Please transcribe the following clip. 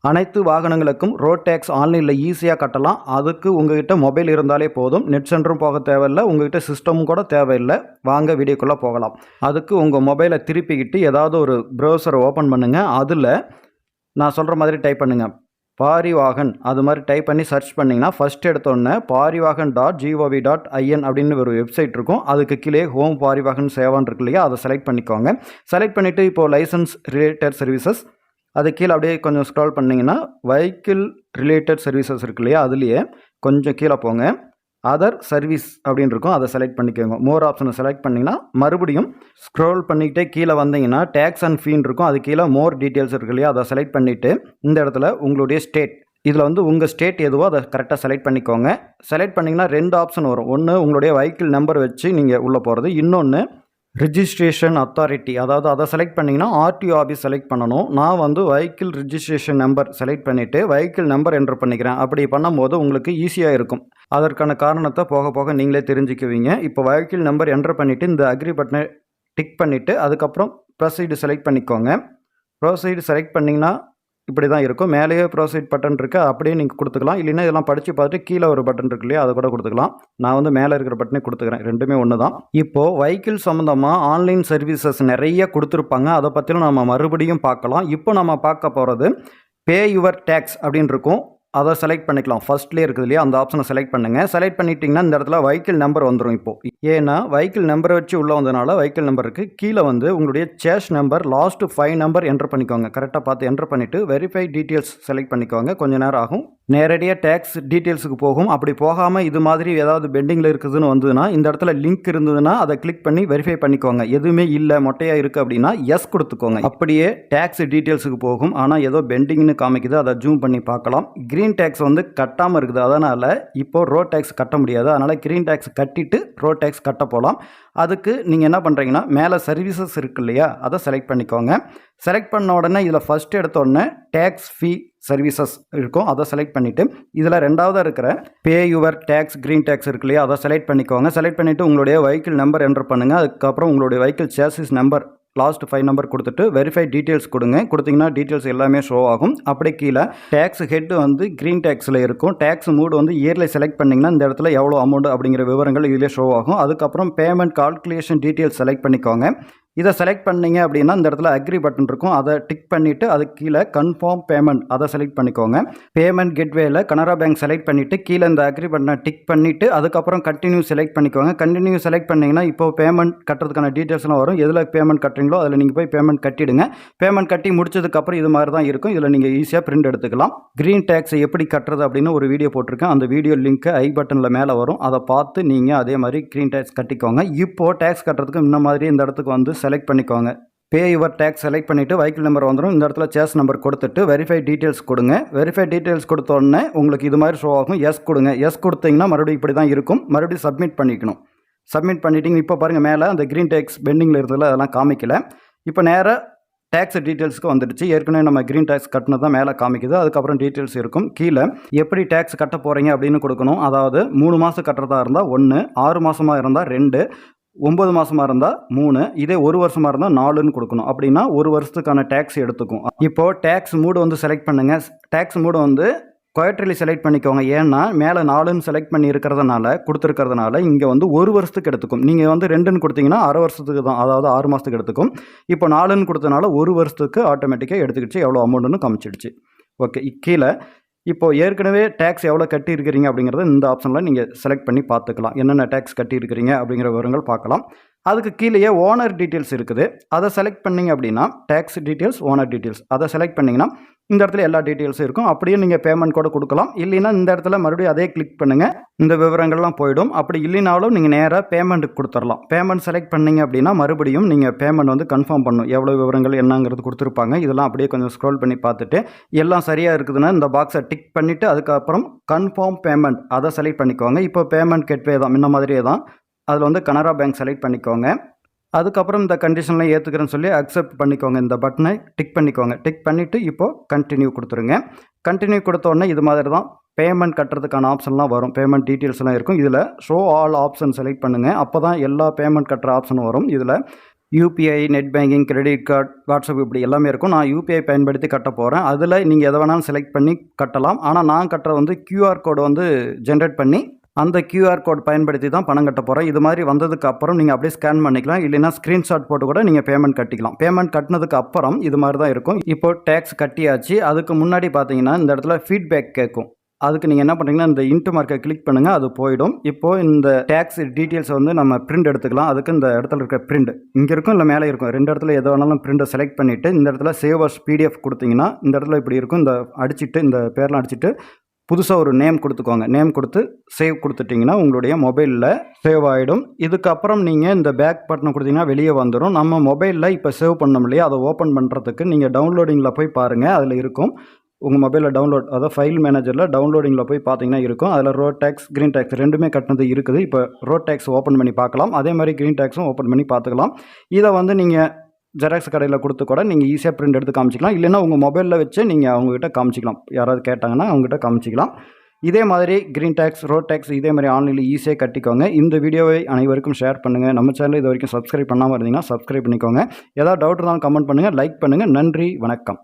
அனைத்து வாகனங்களுக்கும் road tax ஆன்லைனில் ஈஸியாக கட்டலாம். அதுக்கு உங்ககிட்ட மொபைல் இருந்தாலே போதும். நெட் சென்டரும் போக தேவையில்லை. உங்ககிட்ட சிஸ்டமும் கூட தேவையில்லை. வாங்க வீடியோக்குள்ளே போகலாம். அதுக்கு உங்கள் மொபைலை திருப்பிக்கிட்டு ஏதாவது ஒரு ப்ரௌசரை ஓப்பன் பண்ணுங்கள் அதில் நான் சொல்கிற மாதிரி டைப் பண்ணுங்கள் பாரிவாகன். அது மாதிரி டைப் பண்ணி சர்ச் பண்ணிங்கன்னா ஃபஸ்ட் எடுத்தோடனே Parivahan dot GOV dot IN அப்படின்னு ஒரு வெப்சைட் இருக்கும். அதுக்கு கீழே ஹோம் பாரிவாகன் சேவான் இருக்கு இல்லையா? அதை செலக்ட் பண்ணிக்கோங்க. செலக்ட் பண்ணிவிட்டு இப்போது லைசன்ஸ் ரிலேட்டட் சர்வீசஸ் அது கீழே அப்படியே கொஞ்சம் ஸ்க்ரால் பண்ணிங்கன்னா வெஹிக்கிள் ரிலேட்டட் சர்வீசஸ் இருக்கு இல்லையா? அதுலேயே கொஞ்சம் கீழே போங்க. அதர் சர்வீஸ் அப்படின்னு இருக்கும். அதை செலக்ட் பண்ணிக்கோங்க. மோர் ஆப்ஷனை செலக்ட் பண்ணிங்கன்னா மறுபடியும் ஸ்க்ரோல் பண்ணிக்கிட்டே கீழே வந்தீங்கன்னா டேக்ஸ் அண்ட் ஃபீன் இருக்கும். அது கீழே மோர் டீட்டெயில்ஸ் இருக்கு இல்லையா? அதை செலக்ட் பண்ணிவிட்டு இந்த இடத்துல உங்களுடைய ஸ்டேட் இதில் வந்து உங்கள் ஸ்டேட் எதுவோ அதை கரெக்டாக செலக்ட் பண்ணிக்கோங்க. செலக்ட் பண்ணிங்கன்னா ரெண்டு ஆப்ஷன் வரும். ஒன்று உங்களுடைய வெஹிக்கிள் நம்பர் வச்சு நீங்கள் உள்ளே போகிறது இன்னொன்று ரிஜிஸ்ட்ரேஷன் அத்தாரிட்டி அதாவது அதை செலக்ட் பண்ணிங்கன்னா ஆர்டிஓ ஆஃபீஸ் செலக்ட் பண்ணணும். நான் வந்து வெஹிக்கிள் ரிஜிஸ்ட்ரேஷன் நம்பர் செலக்ட் பண்ணிவிட்டு வெஹிக்கிள் நம்பர் என்டர் பண்ணிக்கிறேன். அப்படி பண்ணும்போது உங்களுக்கு ஈஸியாக இருக்கும். அதற்கான காரணத்தை போக போக நீங்களே தெரிஞ்சுக்குவீங்க. இப்போ வெஹிக்கிள் நம்பர் என்டர் பண்ணிவிட்டு இந்த அக்ரி பட்டனை டிக் பண்ணிவிட்டு அதுக்கப்புறம் ப்ரொசீடு செலக்ட் பண்ணிக்கோங்க. ப்ரொசீடு செலக்ட் பண்ணிங்கன்னா இப்படி தான் இருக்கும். மேலேயே ப்ரோசைட் பட்டன் இருக்குது அப்படியே நீங்கள் கொடுத்துக்கலாம். இல்லைன்னா இதெல்லாம் படித்து பார்த்துட்டு கீழே ஒரு பட்டன் இருக்கு இல்லையா அதை கூட கொடுத்துக்கலாம். நான் வந்து மேலே இருக்கிற பட்டனே கொடுத்துக்கிறேன். ரெண்டுமே ஒன்று தான் இப்போது வைக்கிள் சம்மந்தமாக ஆன்லைன் சர்வீசஸ் நிறைய கொடுத்துருப்பாங்க. அதை பற்றியும் நம்ம மறுபடியும் பார்க்கலாம். இப்போ நம்ம பார்க்க போகிறது பே யுவர் டேக்ஸ் அப்படின்னு இருக்கும். அதை செலக்ட் பண்ணிக்கலாம். ஃபர்ஸ்ட்லேயே இருக்குது இல்லையா? அந்த ஆப்ஷனை செலக்ட் பண்ணுங்கள் செலக்ட் பண்ணிட்டீங்கன்னா இந்த இடத்துல வைக்கிள் நம்பர் வந்துடும் இப்போது ஏன்னா வைக்கிள் நம்பரை வச்சு உள்ளே வந்ததுனால வைக்கிள் நம்பருக்கு கீழே வந்து உங்களுடைய chassis number last five number enter பண்ணிக்கோங்க. கரெக்டாக பார்த்து என்டர் பண்ணிவிட்டு வெரிஃபை டீட்டெயில்ஸ் செலக்ட் பண்ணிக்கோங்க. கொஞ்ச நேரம் ஆகும். நேரடியாக டேக்ஸ் டீட்டெயில்ஸுக்கு போகும். அப்படி போகாமல் இது மாதிரி ஏதாவது பெண்டிங்கில் இருக்குதுன்னு வந்ததுன்னா இந்த இடத்துல லிங்க் இருந்ததுன்னா அதை கிளிக் பண்ணி வெரிஃபை பண்ணிக்கோங்க. எதுவுமே இல்லை மொட்டையாக இருக்குது அப்படின்னா எஸ் கொடுத்துக்கோங்க. அப்படியே டேக்ஸ் டீட்டெயில்ஸுக்கு போகும். ஆனால் ஏதோ பெண்டிங்னு காமிக்குது. அதை ஜூம் பண்ணி பார்க்கலாம். க்ரீன் டேக்ஸ் வந்து கட்டாமல் இருக்குது. அதனால் இப்போது ரோட் டேக்ஸ் கட்ட முடியாது. அதனால் க்ரீன் டேக்ஸ் கட்டிட்டு ரோட் டேக்ஸ் கட்ட போகலாம் அதுக்கு நீங்கள் என்ன பண்ணுறீங்கன்னா மேலே சர்வீசஸ் இருக்கு இல்லையா அதை செலக்ட் பண்ணிக்கோங்க. செலக்ட் பண்ண உடனே இதில் ஃபஸ்ட் எடுத்த உடனே டேக்ஸ் ஃபீ சர்வீசஸ் இருக்கும். அதை செலக்ட் பண்ணிவிட்டு இதில் ரெண்டாவதாக இருக்கிற pay your tax green tax இருக்கு இல்லையா அதை செலக்ட் பண்ணிக்கோங்க. செலக்ட் பண்ணிவிட்டு உங்களுடைய வெஹிக்கிள் நம்பர் என்டர் பண்ணுங்கள் அதுக்கப்புறம் உங்களுடைய vehicle chassis number last five number கொடுத்துட்டு வெரிஃபை டீட்டெயில்ஸ் கொடுங்க. கொடுத்தீங்கன்னா டீட்டெயில்ஸ் எல்லாமே ஷோ ஆகும். அப்படியே கீழே டேக்ஸ் ஹெட் வந்து க்ரீன் டேக்ஸில் இருக்கும். டேக்ஸ் மூடு வந்து இயர்லி செலக்ட் பண்ணிங்கன்னா இந்த இடத்துல எவ்வளோ அமௌண்ட் அப்படிங்கிற விவரங்கள் இதிலே ஷோ ஆகும். அதுக்கப்புறம் பேமெண்ட் கால்குலேஷன் டீட்டெயில்ஸ் செலக்ட் பண்ணிக்கோங்க. இதை செலக்ட் பண்ணீங்க அப்படின்னா இந்த இடத்துல அக்ரி பட்டன் இருக்கும். அதை டிக் பண்ணிவிட்டு அதுக்கு கீழே கன்ஃபார்ம் பேமெண்ட் அதை செலக்ட் பண்ணிக்கோங்க. பேமெண்ட் கெட்வேல கனரா பேங்க் செலக்ட் பண்ணிவிட்டு கீழே இந்த அக்ரி பட்டனை டிக் பண்ணிவிட்டு அதுக்கப்புறம் கண்டினியூ செலக்ட் பண்ணிக்கோங்க. கண்டினியூ செலக்ட் பண்ணிங்கன்னா இப்போ பேமெண்ட் கட்டுறதுக்கான டீட்டெயில்ஸ்லாம் வரும். எதில் பேமெண்ட் கட்டுறீங்களோ அதில் நீங்கள் போய் பேமெண்ட் கட்டிடுங்க. பேமெண்ட் கட்டி முடிச்சதுக்கப்புறம் இது மாதிரி தான் இருக்கும். இதில் நீங்கள் ஈஸியாக பிரிண்ட் எடுத்துக்கலாம். க்ரீன் டேக்ஸை எப்படி கட்டுறது அப்படின்னு ஒரு வீடியோ போட்டிருக்கேன். அந்த வீடியோ லிங்க்கு ஐ பட்டனில் மேலே வரும். அதை பார்த்து நீங்கள் அதே மாதிரி க்ரீன் டேக்ஸ் கட்டிக்கோங்க. இப்போது டேக்ஸ் கட்டுறதுக்கு இந்த மாதிரி இந்த இடத்துக்கு வந்து செலக்ட் பண்ணிக்கோங்க. பே யுவர் டேக்ஸ் செலக்ட் பண்ணிவிட்டு வெஹிக்கிள் நம்பர் வந்துடும் இந்த இடத்துல சேஸ் நம்பர் கொடுத்துட்டு வெரிஃபை டீட்டெயில்ஸ் கொடுங்க. வெரிஃபை டீட்டெயில்ஸ் கொடுத்தோடனே உங்களுக்கு இது மாதிரி ஷோ ஆகும். எஸ் கொடுங்க. எஸ் கொடுத்தீங்கன்னா மறுபடியும் இப்படி தான் இருக்கும். மறுபடியும் சப்மிட் பண்ணிக்கணும். சப்மிட் பண்ணிட்டீங்க இப்போ பாருங்கள் மேலே அந்த க்ரீன் டேக்ஸ் பெண்டிங்கில் இருந்ததில் அதெல்லாம் காமிக்கல. இப்போ நேராக டேக்ஸ் டீட்டெயில்ஸுக்கு வந்துடுச்சு. ஏற்கனவே நம்ம க்ரீன் டேக்ஸ் கட்டினது தான் மேலே காமிக்குது. அதுக்கப்புறம் டீட்டெயில்ஸ் இருக்கும். கீழே எப்படி டேக்ஸ் கட்ட போகிறீங்க அப்படின்னு கொடுக்கணும். அதாவது மூணு மாதம் கட்டுறதா இருந்தால் ஒன்று ஆறு மாதமாக இருந்தால் ரெண்டு ஒம்பது மாதமாக இருந்தால் மூணு இதே ஒரு வருஷமாக இருந்தால் நாலுன்னு கொடுக்கணும். அப்படின்னா ஒரு வருஷத்துக்கான டேக்ஸ் எடுத்துக்கும். இப்போது டேக்ஸ் மூடு வந்து செலக்ட் பண்ணுங்கள் டேக்ஸ் மூடு வந்து குவார்டர்லி செலக்ட் பண்ணிக்கோங்க. ஏன்னா மேலே நாலுன்னு செலக்ட் பண்ணி இருக்கிறதுனால கொடுத்துருக்கிறதுனால இங்கே வந்து ஒரு வருஷத்துக்கு எடுத்துக்கும். நீங்கள் வந்து ரெண்டுன்னு கொடுத்தீங்கன்னா அரை வருஷத்துக்கு தான் அதாவது ஆறு மாதத்துக்கு எடுத்துக்கும். இப்போ நாலுன்னு கொடுத்தனால ஒரு வருஷத்துக்கு ஆட்டோமேட்டிக்காக எடுத்துக்கிச்சு எவ்வளோ அமௌண்ட்டுன்னு காமிச்சிடுச்சு. ஓகே கீழே இப்போ ஏற்கனவே டேக்ஸ் எவ்வளோ கட்டியிருக்கிறீங்க அப்படிங்கிறத இந்த ஆப்ஷனில் நீங்கள் செலக்ட் பண்ணி பார்த்துக்கலாம். என்னென்ன டேக்ஸ் கட்டியிருக்கிறீங்க அப்படிங்கிற விவரங்கள் பார்க்கலாம். அதுக்கு கீழேயே ஓனர் டீட்டெயில்ஸ் இருக்குது. அதை செலக்ட் பண்ணிங்க அப்படின்னா டேக்ஸ் டீட்டெயில்ஸ் ஓனர் டீட்டெயில்ஸ் அதை செலக்ட் பண்ணிங்கன்னா இந்த இடத்துல எல்லா டீட்டெயில்ஸும் இருக்கும். அப்படியே நீங்கள் பேமெண்ட் கூட கொடுக்கலாம். இல்லைன்னா இந்த இடத்துல மறுபடியும் அதே கிளிக் பண்ணுங்கள் இந்த விவரங்கள்லாம் போயிடும். அப்படி இல்லைனாலும் நீங்கள் நேராக பேமெண்ட்டுக்கு கொடுத்துடலாம் பேமெண்ட் செலக்ட் பண்ணீங்க அப்படின்னா மறுபடியும் நீங்கள் பேமெண்ட் வந்து கன்ஃபார்ம் பண்ணும் எவ்வளோ விவரங்கள் என்னங்கிறது கொடுத்துருப்பாங்க. இதெல்லாம் அப்படியே கொஞ்சம் ஸ்க்ரோல் பண்ணி பார்த்துட்டு எல்லாம் சரியாக இருக்குதுன்னா இந்த பாக்ஸை டிக் பண்ணிவிட்டு அதுக்கப்புறம் கன்ஃபார்ம் பேமெண்ட் அதை செலக்ட் பண்ணிக்கோங்க. இப்போ பேமெண்ட் கெட்வே தான். முன்ன மாதிரியே தான். அதில் வந்து கனரா பேங்க் செலக்ட் பண்ணிக்கோங்க. அதுக்கப்புறம் இந்த கண்டிஷனில் ஏற்றுக்கிறேன்னு சொல்லி அக்செப்ட் பண்ணிக்கோங்க இந்த பட்டனை டிக் பண்ணிக்கோங்க. டிக் பண்ணிவிட்டு இப்போது கண்டினியூ கொடுத்துருங்க. கண்டினியூ கொடுத்த உடனே இது மாதிரி தான் பேமெண்ட் கட்டுறதுக்கான ஆப்ஷன்லாம் வரும். பேமெண்ட் டீட்டெயில்ஸ்லாம் இருக்கும். இதில் ஷோ ஆல் ஆப்ஷன் செலக்ட் பண்ணுங்கள் அப்போ தான் எல்லா பேமெண்ட் கட்டுற ஆப்ஷனும் வரும். இதில் UPI net banking credit card WhatsApp இப்படி எல்லாமே இருக்கும். நான் யூபிஐ பயன்படுத்தி கட்ட போகிறேன் அதில் நீங்கள் எதை வேணாலும் செலக்ட் பண்ணி கட்டலாம். ஆனால் நான் கட்டுற வந்து கியூஆர் கோடு வந்து ஜென்ரேட் பண்ணி அந்த கியூஆர் கோட் பயன்படுத்தி தான் பணம் கட்ட போகிறோம் இது மாதிரி வந்ததுக்கு அப்புறம் நீங்கள் அப்படியே ஸ்கேன் பண்ணிக்கலாம். இல்லைன்னா ஸ்க்ரீன்ஷாட் போட்டு கூட நீங்கள் பேமெண்ட் கட்டிக்கலாம். பேமெண்ட் கட்டினதுக்கு அப்புறம் இது மாதிரி தான் இருக்கும். இப்போ டேக்ஸ் கட்டியாச்சு. அதுக்கு முன்னாடி பார்த்தீங்கன்னா இந்த இடத்துல ஃபீட்பேக் கேட்கும். அதுக்கு நீங்கள் என்ன பண்ணுறீங்கன்னா இந்த இன்ட்டு மார்க்கை கிளிக் பண்ணுங்கள் அது போயிடும். இப்போது இந்த டேக்ஸ் டீட்டெயில்ஸ் வந்து நம்ம பிரிண்ட் எடுத்துக்கலாம். அதுக்கு இந்த இடத்துல இருக்க பிரிண்ட் இங்கே இருக்கும் இல்லை மேலே இருக்கும்? ரெண்டு இடத்துல எது வேணாலும் பிரிண்ட்டை செலக்ட் பண்ணிவிட்டு இந்த இடத்துல சேவ் அஸ் பிடிஎஃப் கொடுத்தீங்கன்னா இந்த இடத்துல இப்படி இருக்கும். இந்த அடிச்சிட்டு இந்த பேர்லாம் அடிச்சிட்டு புதுசாக ஒரு நேம் கொடுத்துக்கோங்க. நேம் கொடுத்து சேவ் கொடுத்துட்டிங்கன்னா உங்களுடைய மொபைலில் சேவ் ஆகிடும் இதுக்கப்புறம் நீங்கள் இந்த பேக் பட்டனை கொடுத்தீங்கன்னா வெளியே வந்துடும் நம்ம மொபைலில் இப்போ சேவ் பண்ணோம் இல்லையா? அதை ஓப்பன் பண்ணுறதுக்கு நீங்கள் டவுன்லோடிங்கில் போய் பாருங்கள் அதில் இருக்கும். உங்கள் மொபைலில் டவுன்லோட் அதாவது ஃபைல் மேனேஜரில் டவுன்லோடிங்கில் போய் பார்த்தீங்கன்னா இருக்கும். அதில் ரோட் டேக்ஸ் க்ரீன் டேக்ஸ் ரெண்டுமே கட்டினது இருக்குது. இப்போ ரோட் டேக்ஸ் ஓப்பன் பண்ணி பார்க்கலாம். அதே மாதிரி க்ரீன் டேக்ஸும் ஓப்பன் பண்ணி பார்த்துக்கலாம். இதை வந்து நீங்கள் ஜெராக்ஸ் கடையில் கொடுத்து கூட நீங்கள் ஈஸியாக பிரிண்ட் எடுத்து காமிச்சிக்கலாம். இல்லைன்னா உங்கள் மொபைலில் வச்சு நீங்கள் அவங்ககிட்ட காமிச்சிக்கலாம். யாராவது கேட்டாங்கன்னா அவங்ககிட்ட காமிச்சிக்கலாம். இதே மாதிரி க்ரீன் டேக்ஸ் ரோட் டேக்ஸ் இதே மாதிரி ஆன்லைனில் ஈஸியாக கட்டிக்கோங்க. இந்த வீடியோவை அனைவருக்கும் ஷேர் பண்ணுங்கள் நம்ம சேனல் இது வரைக்கும் சப்ஸ்கிரைப் பண்ணாமல் இருந்தீங்கன்னா சப்ஸ்கிரைப் பண்ணிக்கோங்க. ஏதாவது டவுட் இருந்தாலும் கமெண்ட் பண்ணுங்கள் லைக் பண்ணுங்கள் நன்றி. வணக்கம்.